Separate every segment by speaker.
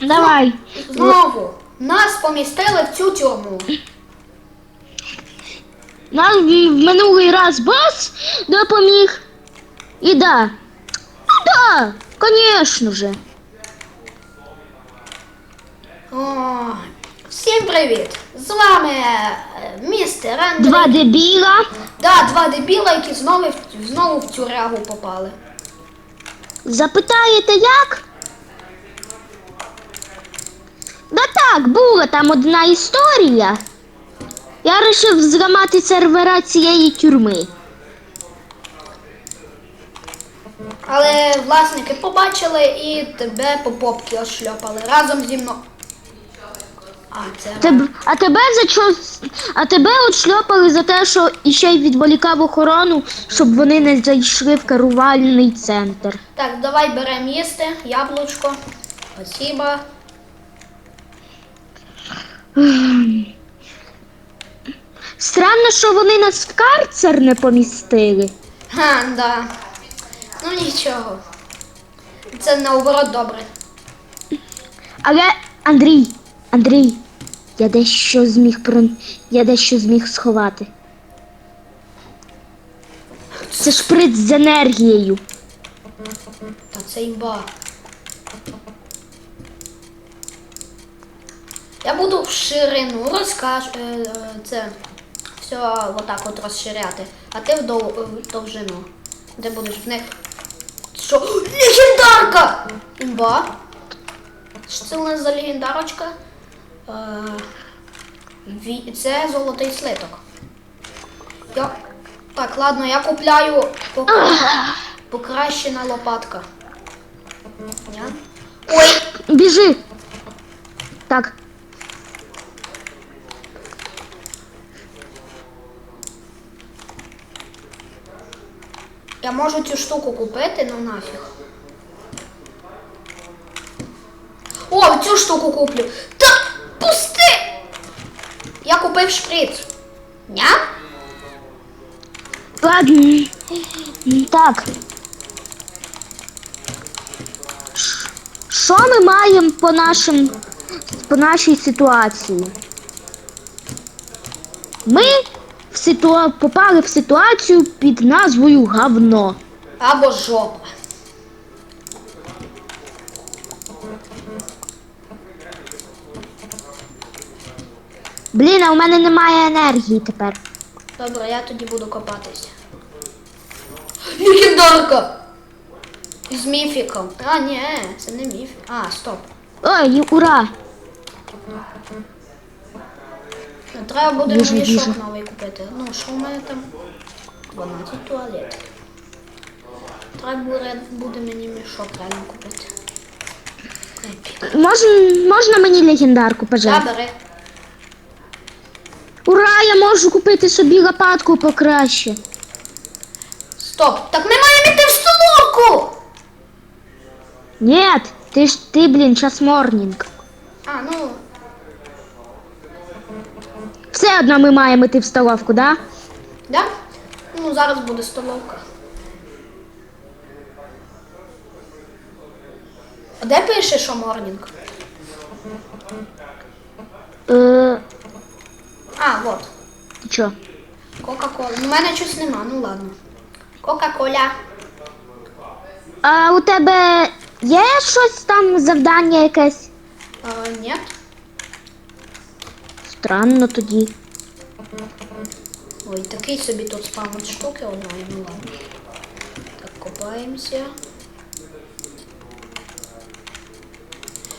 Speaker 1: Давай.
Speaker 2: Знову нас помістили в цю тюрму.
Speaker 1: Нам в минулий раз бос допоміг. І да. Да, конечно же.
Speaker 2: Всім привіт! З вами е, містер Андрій.
Speaker 1: Два дебіла.
Speaker 2: Да, два дебіла, які знову, в- знову в тюрягу попали.
Speaker 1: Запитаєте як? Да так, була там одна історія. Я вирішив зламати сервера цієї тюрми.
Speaker 2: Але власники побачили і тебе по попки ошльопали разом зі мною. А, це.
Speaker 1: Теб- а тебе за що? А тебе от шльопали за те, що іще й відволікав охорону, щоб вони не зайшли в керувальний центр.
Speaker 2: Так, давай беремо їсти, яблучко. Спасибо.
Speaker 1: Странно, що вони нас в карцер не помістили.
Speaker 2: Ха, да. Ну нічого. Це наоборот добре.
Speaker 1: Але Андрій, Андрій, я дещо зміг про я дещо зміг сховати. Це шприц з енергією.
Speaker 2: Та це імба. Я буду в ширину розкаж... е, е, це все отак от розширяти, а ти в в довжину. Ти будеш в них. Що? Легендарка! Імба. Що це у нас за легендарочка? Е, Це золотий слиток. Я... Так, ладно, я купляю пок- покращена лопатка. Я? Ой,
Speaker 1: Біжи. Так.
Speaker 2: Я можу цю штуку купити, ну нафіг. О, цю штуку куплю. Та пусти! Я купив шприц. Ня?
Speaker 1: Ладно. Так. Що ми маємо по нашим по нашій ситуації? Ми в ситуа... попали в ситуацію під назвою говно.
Speaker 2: Або жопа.
Speaker 1: Блін, а у мене немає енергії тепер.
Speaker 2: Добре, я тоді буду копатися. Легендарка! З міфіком. А, ні, це не міфік. А, стоп.
Speaker 1: Ой, ура!
Speaker 2: Ну, Треба буде
Speaker 1: Біжу,
Speaker 2: мішок
Speaker 1: біжу.
Speaker 2: новий купити. Ну, що в мене там? 12 туалетів. Треба буде, буде мені мішок реально купити.
Speaker 1: Мож... Можна мені легендарку, пожалуйста?
Speaker 2: Да, бери.
Speaker 1: Ура, я можу купити собі лопатку покраще.
Speaker 2: Стоп! Так ми маємо йти в столовку!
Speaker 1: Нет, ти ж ти, блін, час морнінг.
Speaker 2: А, ну,
Speaker 1: Все одно ми маємо йти в столовку, да?
Speaker 2: да? Ну, зараз буде столовка. А де пише, що морнінг?
Speaker 1: Е,
Speaker 2: А, от.
Speaker 1: ти чо?
Speaker 2: Кока-кола. Ну, в мене щось нема, ну ладно. Кока-коля.
Speaker 1: А у тебе є щось там завдання якесь?
Speaker 2: А, ні.
Speaker 1: Странно тоді.
Speaker 2: Ой, такий собі тут спамить штуки одної, ну ладно. Так, копаємося.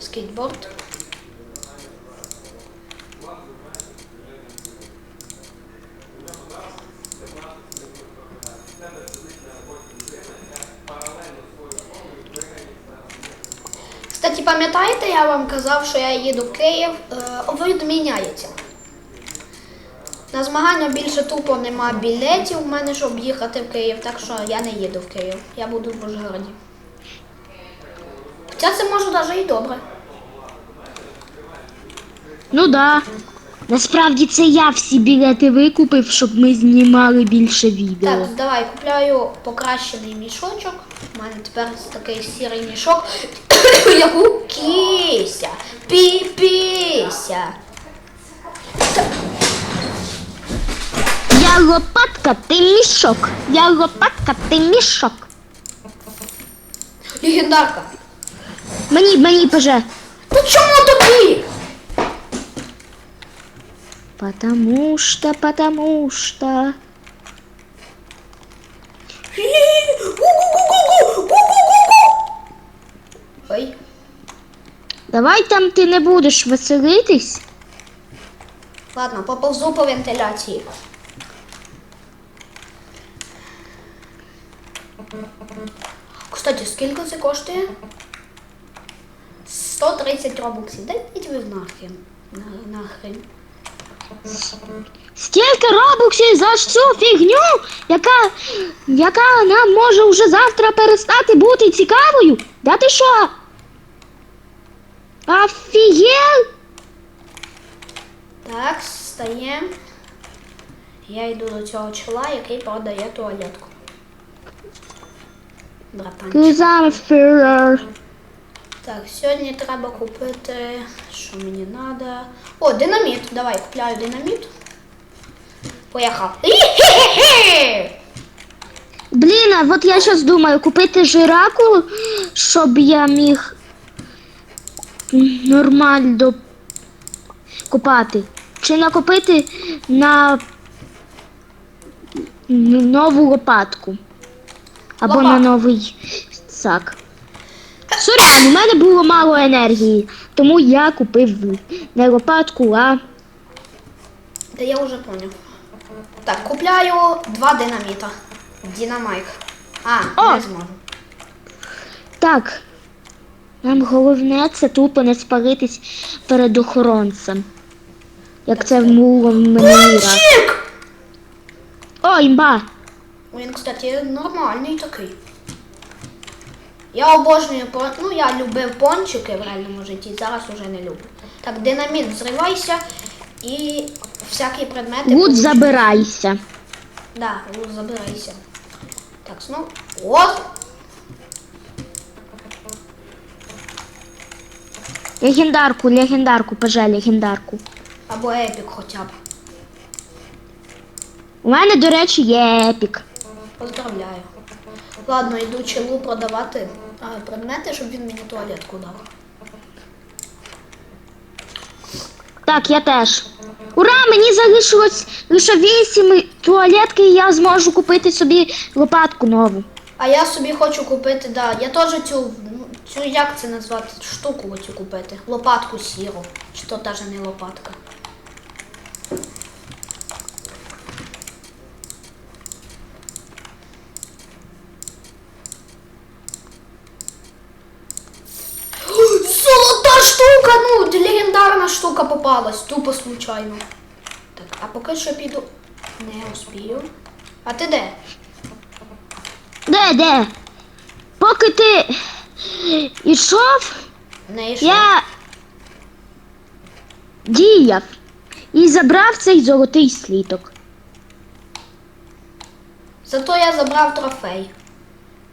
Speaker 2: Скейтборд. Кстати, пам'ятаєте, я вам казав, що я їду в Київ, е, відміняється. На змагання більше тупо нема білетів в мене, щоб їхати в Київ, так що я не їду в Київ. Я буду в Ужгороді. Хоча це може навіть і добре.
Speaker 1: Ну да. Насправді це я всі білети викупив, щоб ми знімали більше відео.
Speaker 2: Так, давай, купляю покращений мішочок. У мене тепер такий сірий мішок, як у кися. Зривайся!
Speaker 1: Я лопатка, ти мішок. Я лопатка, ти мішок.
Speaker 2: Легендарка!
Speaker 1: Мені, мені поже.
Speaker 2: Ну чому тобі?
Speaker 1: Потому что, потому что.
Speaker 2: Ой,
Speaker 1: Давай там ти не будеш веселитись.
Speaker 2: ладно, поповзу по вентиляції. Кстати, скільки це коштує? 130 робоксів. Дайте ви нахрен. Нахрен.
Speaker 1: Стільки робоксів за цю фігню, яка, яка нам може вже завтра перестати бути цікавою. Да ти що? Офігел?
Speaker 2: Так, стаємо. Я йду до цього чола, який продає туалетку. Братанчик.
Speaker 1: Кузамферер.
Speaker 2: Так, сьогодні треба купити, що мені треба. О, динаміт. Давай, купляю динаміт. Поїхав.
Speaker 1: Блін, а от я зараз думаю, купити жираку, щоб я міг нормально купати. Чи накупити на нову лопатку. Або на новий сак. Сорян, у мене було мало енергії, тому я купив не лопатку, а
Speaker 2: Та я вже поняв. Так, купляю два динаміта. Динамайк. А,
Speaker 1: О!
Speaker 2: не зможу.
Speaker 1: Так. Нам головне це тупо не спалитись перед охоронцем. Як це було в минулий раз. О, імба!
Speaker 2: Він, кстати, нормальний такий. Я обожнюю пон... Ну, я любив пончики в реальному житті, зараз уже не люблю. Так, динаміт, зривайся і всякі предмети. Получу.
Speaker 1: забирайся.
Speaker 2: Да, лут забирайся. Так, ну. От!
Speaker 1: Легендарку, легендарку, поже, легендарку.
Speaker 2: Або епік хоча б.
Speaker 1: У мене, до речі, є епік.
Speaker 2: Поздравляю. Ладно, йду челу продавати а, предмети, щоб він мені туалетку дав.
Speaker 1: Так, я теж. Ура! Мені залишилось лише вісім туалетки, і я зможу купити собі лопатку нову.
Speaker 2: А я собі хочу купити, да, я теж цю, цю як це назвати, штуку хочу купити. Лопатку сіру. Чи то навіть не лопатка. Золота штука! Ну, це легендарна штука попалась, тупо случайно. Так, а поки що піду. Не успію. А ти де?
Speaker 1: Де, де? Поки ти ішов,
Speaker 2: Не йшов.
Speaker 1: я діяв і забрав цей золотий сліток.
Speaker 2: Зато я забрав трофей.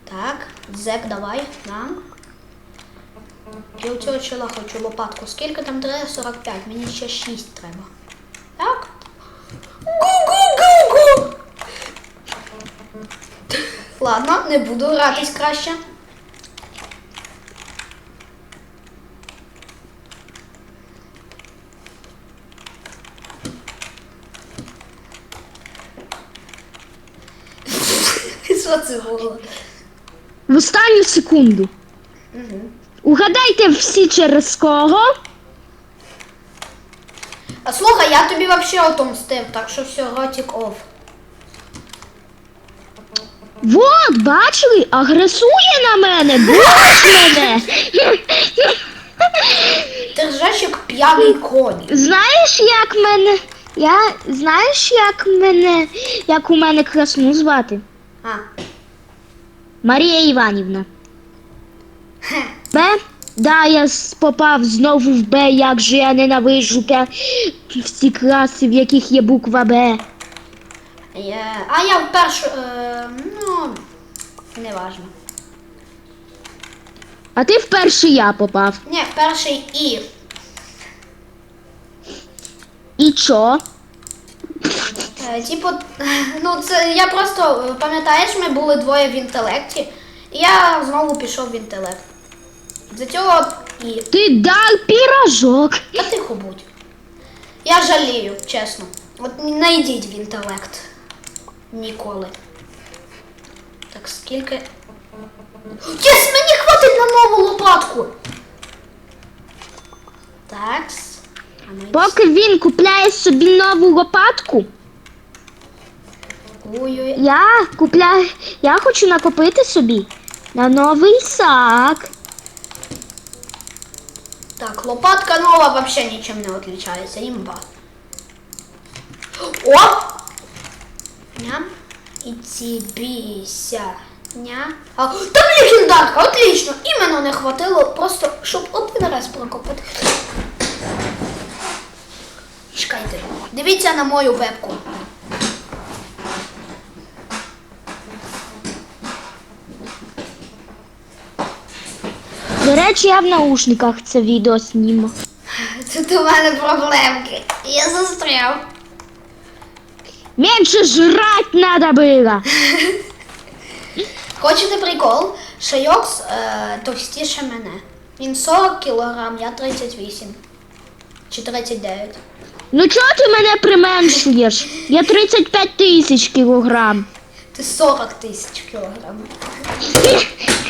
Speaker 2: Так, зек, давай, нам. Я у цього чола хочу лопатку. Скільки там треба? 45. Мені ще 6 треба. Так? Гу-гу-гу-гу! Ладно, не буду гратись краще. Що це було?
Speaker 1: В останню секунду.
Speaker 2: Угу.
Speaker 1: Угадайте всі через кого.
Speaker 2: А слухай, я тобі взагалі отомстив, так що все, ротик оф.
Speaker 1: Вот, бачили, агресує на мене, бачиш мене.
Speaker 2: Ти ржеш як п'яний конь.
Speaker 1: Знаєш, як мене. Я знаєш, як мене, як у мене красну звати?
Speaker 2: А,
Speaker 1: Марія Іванівна. Б? Да, я попав знову в Б, як же я ненавижу п'я... всі класи, в яких є буква Б.
Speaker 2: Є. А я вперше. Е, ну, неважно.
Speaker 1: А ти в перший я попав.
Speaker 2: Ні, перший І.
Speaker 1: І чо?
Speaker 2: Е, Типу, ну це я просто е, пам'ятаєш, ми були двоє в інтелекті, і я знову пішов в інтелект. За цього і.
Speaker 1: Ти дав пірожок.
Speaker 2: Та тихо будь. Я жалію, чесно. От не йдіть в інтелект. Ніколи. Так, скільки. Єс, мені хватить на нову лопатку! Такс.
Speaker 1: Поки він купляє собі нову лопатку,
Speaker 2: Ой-ой.
Speaker 1: я купляю. Я хочу накопити собі на новий сак.
Speaker 2: Так, лопатка нова вообще ничем не отличается. Имба. О! Ням. Иди бейся. Ня. А, там легендарка, отлично. Іменно не хватило, просто щоб один раз прокопати. Чекайте. Дивіться на мою вебку.
Speaker 1: До речі, я в наушниках це відео зніму.
Speaker 2: Тут у мене проблемки. Я застряв.
Speaker 1: Менше жрать надо було.
Speaker 2: Хочете прикол? Шайокс е, товстіше мене. Він 40 кілограм, я 38. Чи 39.
Speaker 1: Ну чого ти мене применшуєш? Я 35 тисяч кілограм.
Speaker 2: Ти 40 тисяч кілограм.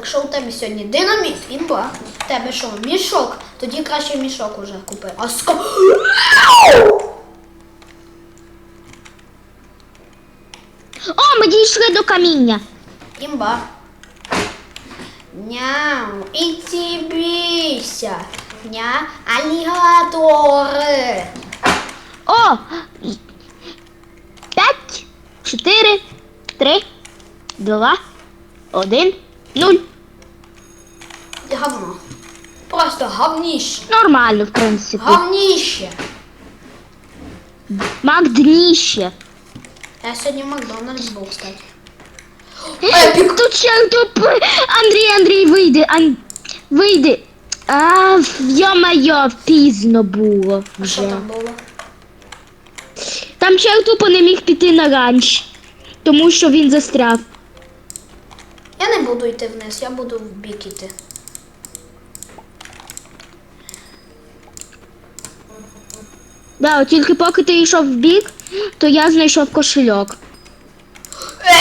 Speaker 2: Так що у тебе сьогодні динаміт, імба. У тебе що, мішок? Тоді краще мішок уже купи. А ско...
Speaker 1: О, ми дійшли до каміння.
Speaker 2: Імба. Няу, іди бійся. Ня, алігатори.
Speaker 1: О! П'ять, чотири, три, два, один, нуль.
Speaker 2: Говно. Просто говніще.
Speaker 1: Нормально, в принципі.
Speaker 2: Говніще.
Speaker 1: Макдніще.
Speaker 2: Я сьогодні в Макдональдс був, кстати. Епік.
Speaker 1: Тут ще тут Андрій, Андрій, вийди, Ан... вийди. А, йо-майо, пізно було
Speaker 2: А що
Speaker 1: вже.
Speaker 2: там було?
Speaker 1: Там чел тупо не міг піти на ранч, тому що він застряв.
Speaker 2: Я не буду йти вниз, я буду в бік іти.
Speaker 1: Да, от тільки поки ти йшов в бік, то я знайшов кошельок.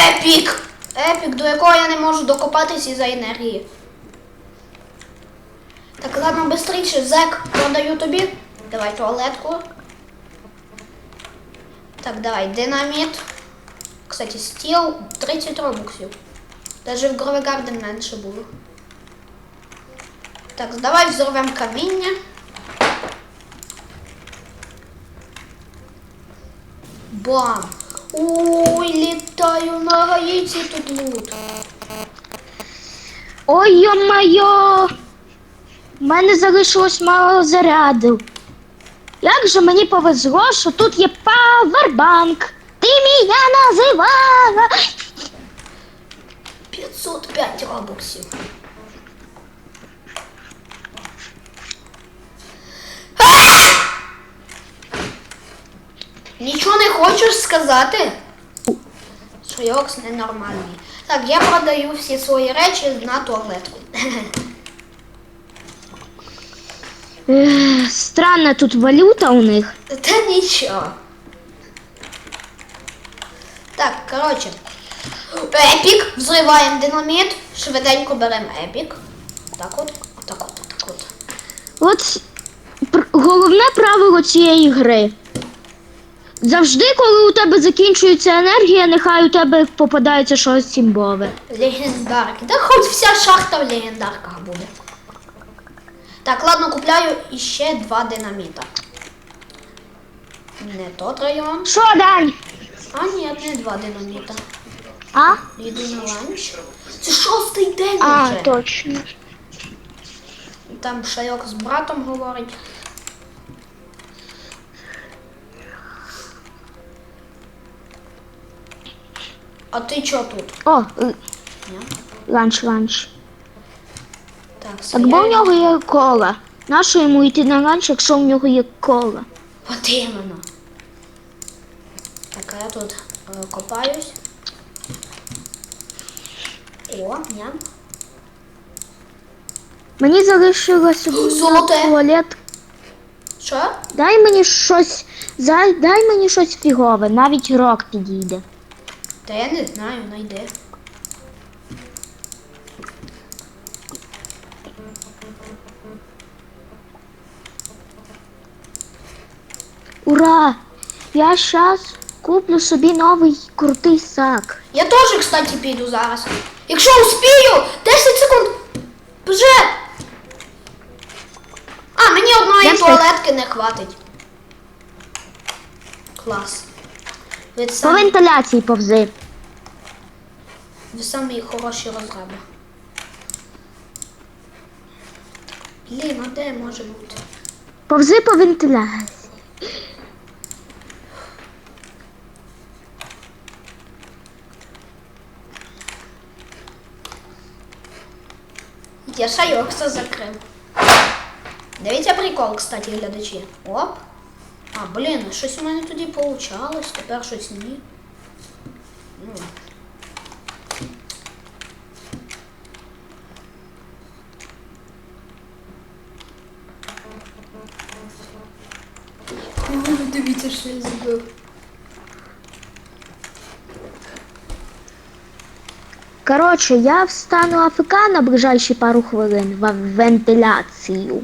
Speaker 2: Епік! Епік, до якого я не можу докопатись із-за енергії. Так, ладно, быстріше, зек, продаю тобі. Давай туалетку. Так, давай, динаміт. Кстати, стіл 30 робоксів. Даже в Грове Гарден менше було. Так, давай взорвем каміння. Бам! Ой, літаю на гаїці тут лут.
Speaker 1: Ой, йо-майо! У мене залишилось мало заряду. Як же мені повезло, що тут є павербанк. Ти мене називала.
Speaker 2: 505 робоксів. Нічого не хочеш сказати? Шойокс ненормальний. Так, я продаю всі свої речі на туалетку.
Speaker 1: Ех, Странна тут валюта у них.
Speaker 2: Та нічого. Так, коротше. Епік, взриваємо динаміт, швиденько беремо епік. Так от, так от, так от.
Speaker 1: От головне правило цієї гри. Завжди, коли у тебе закінчується енергія, нехай у тебе попадається щось цімбове.
Speaker 2: Легендарки. Да хоч вся шахта в легендарках буде. Так, ладно, купляю іще два динаміта. Не тот район.
Speaker 1: Що, Дань?
Speaker 2: А ні, не два динаміта.
Speaker 1: А?
Speaker 2: Йду на ланч. Це шостий день
Speaker 1: А,
Speaker 2: вже.
Speaker 1: точно.
Speaker 2: Там Шайок з братом говорить. А ти чо тут?
Speaker 1: О, ланч, ланч.
Speaker 2: Так,
Speaker 1: Так бо в
Speaker 2: я-
Speaker 1: нього є кола. Нащо йому йти на ланч, якщо в нього є кола?
Speaker 2: От іменно. Так, а я тут е, копаюсь. О, ням.
Speaker 1: Мені залишилося
Speaker 2: Золоте.
Speaker 1: туалет.
Speaker 2: Що?
Speaker 1: Дай мені щось. за- Дай мені щось фігове, навіть рок підійде.
Speaker 2: Та я не знаю, найди.
Speaker 1: Ура! Я щас куплю собі новий крутий сак.
Speaker 2: Я теж, кстати, піду зараз. Якщо успію, 10 секунд. Вже. А, мені одної туалетки не хватить. Клас. Ви
Speaker 1: По
Speaker 2: самі,
Speaker 1: вентиляції повзи.
Speaker 2: ви самі хороші розраби. Блін, а де може бути?
Speaker 1: Повзи по вентиляції.
Speaker 2: Я шайок все закрив. Дивіться прикол, кстати, глядачі. Оп. А, блін, щось у мене тоді получалось, тепер щось ні. Ну. Дивіться, що я зробив.
Speaker 1: Коротше, я встану АФК на ближайші пару хвилин в вентиляцію.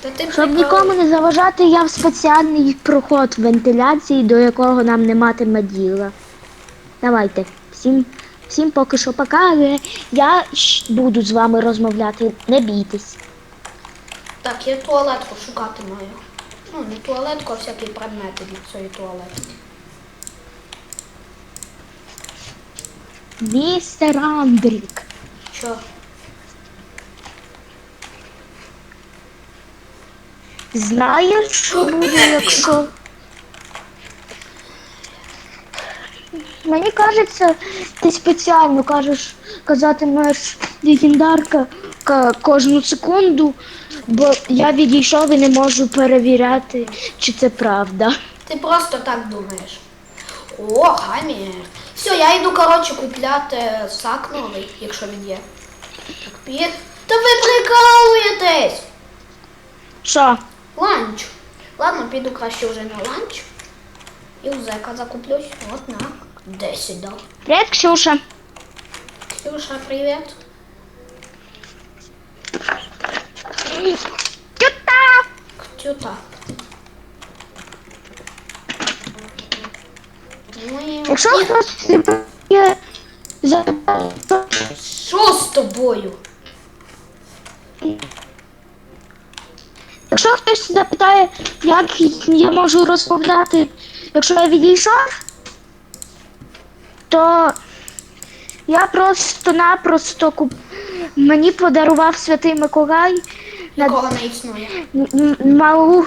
Speaker 2: Ти
Speaker 1: Щоб
Speaker 2: прикол-
Speaker 1: нікому не заважати, я в спеціальний проход вентиляції, до якого нам не матиме діла. Давайте, всім, всім поки що пока, але я буду з вами розмовляти, не бійтесь.
Speaker 2: Так, я туалетку шукати маю. Ну, не туалетку, а всякі предмети для цієї туалетки.
Speaker 1: Містер Андрік.
Speaker 2: Що?
Speaker 1: Знаєш, що буде, якщо. Мені кажеться, ти спеціально кажеш, казатимеш легендарка кожну секунду, бо я відійшов і не можу перевіряти, чи це правда.
Speaker 2: Ти просто так думаєш. О, гамір. Все, я йду, коротше, купляти сак новий, якщо він є. Так, пі... Та ви прикалуєтесь!
Speaker 1: Що?
Speaker 2: Ланч. Ладно, піду краще вже на ланч. І у зека закуплюсь. От на. 10 дав.
Speaker 1: Привіт, Ксюша.
Speaker 2: Ксюша, привіт.
Speaker 1: Тюта!
Speaker 2: Ктюта. Ну і...
Speaker 1: Якщо
Speaker 2: Ні,
Speaker 1: хтось є за
Speaker 2: Що з тобою?
Speaker 1: Якщо хтось запитає, як я можу розмовляти, якщо я відійшов, то я просто-напросто куп... мені подарував святий Миколай на
Speaker 2: не існує.
Speaker 1: мау...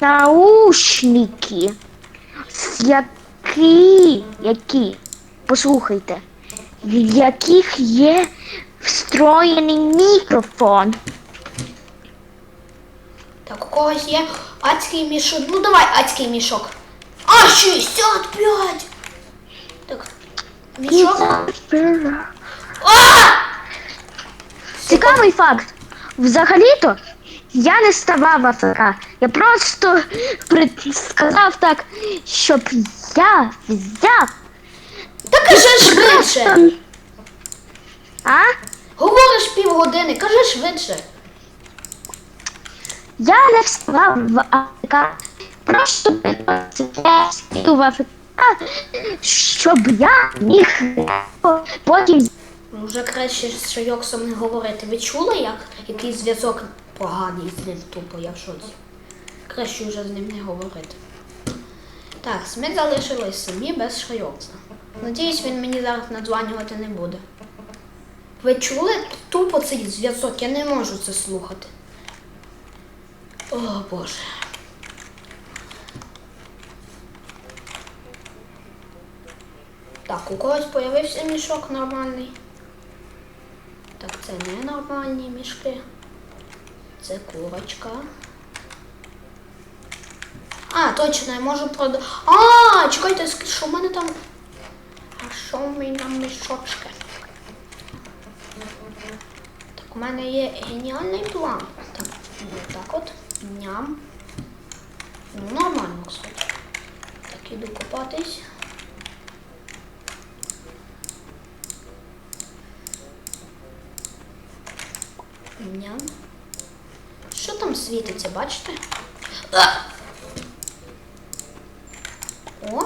Speaker 1: наушники, з які, які, послухайте, в яких є встроєний мікрофон.
Speaker 2: Так, у когось є адський мішок. Ну давай адський мішок. А, 65! Так. Мішок. А!
Speaker 1: Цікавий факт. Взагалі-то я не ставав АФК. Я просто сказав так, щоб я взяв.
Speaker 2: Та кажи швидше.
Speaker 1: А?
Speaker 2: Говориш півгодини, кажи швидше.
Speaker 1: Я не вставав в АФК. Просто в АФК, щоб я міг потім
Speaker 2: Вже краще з Шайоксом не говорити. Ви чули, як який зв'язок поганий з тупо, я в шоці. Краще вже з ним не говорити. Так, ми залишились самі без Шайокса. Надіюсь, він мені зараз надзванювати не буде. Ви чули тупо цей зв'язок? Я не можу це слухати. О Боже. Так, у когось появився мішок нормальний. Так, це не нормальні мішки. Це курочка. А, точно, я можу продати. А, чекайте, що в мене там? А що в мене там мішочки? Так, у мене є геніальний план. Так, так от. Ням. Ну, нормально, кстати. Так, іду копатись. Ням. Що там світиться, бачите? А! О!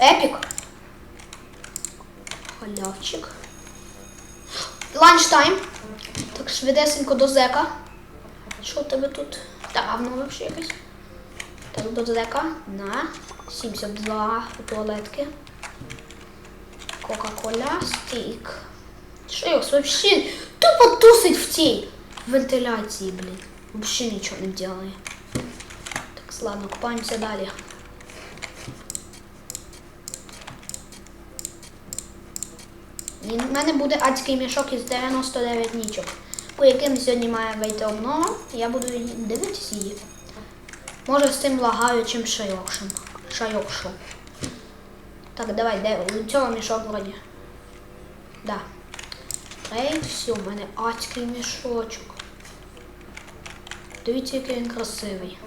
Speaker 2: Епік! Халявчик. Ланчтайм. Так, швидесенько до зека. Що у тебе тут? Тавно вообще якесь. Так, до зека. На. 72 туалетки. Кока-коля, стейк. Шейкс вообще тупо тусить в цій вентиляції, блін. Вообще нічого не делає. Так, ладно, купаємося далі. І в мене буде адський мішок із 99 нічок, по яким сьогодні має вийти обнова, я буду дивитися її. Може з цим лагаючим шайокшем. Шайокшом. Так, давай, де у цього мішок вроді. Да. Ей, все, в мене адський мішочок. Дивіться, який він красивий.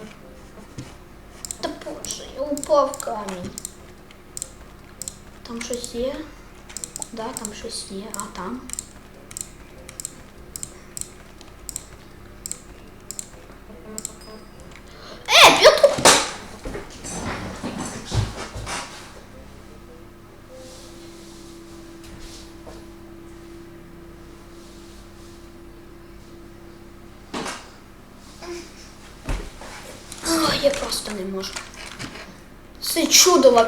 Speaker 2: Та боже, я упав камінь. Там щось є? Да, там щось є, а там. Я просто не можу. Це чудово.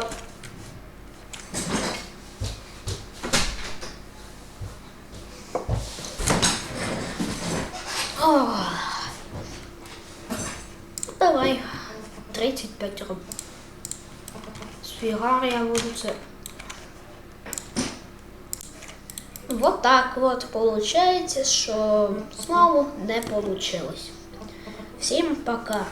Speaker 2: Ох. Давай. 35 рублей. Сфігар я буду це. Вот так вот получается, що знову не получилось. Всім пока.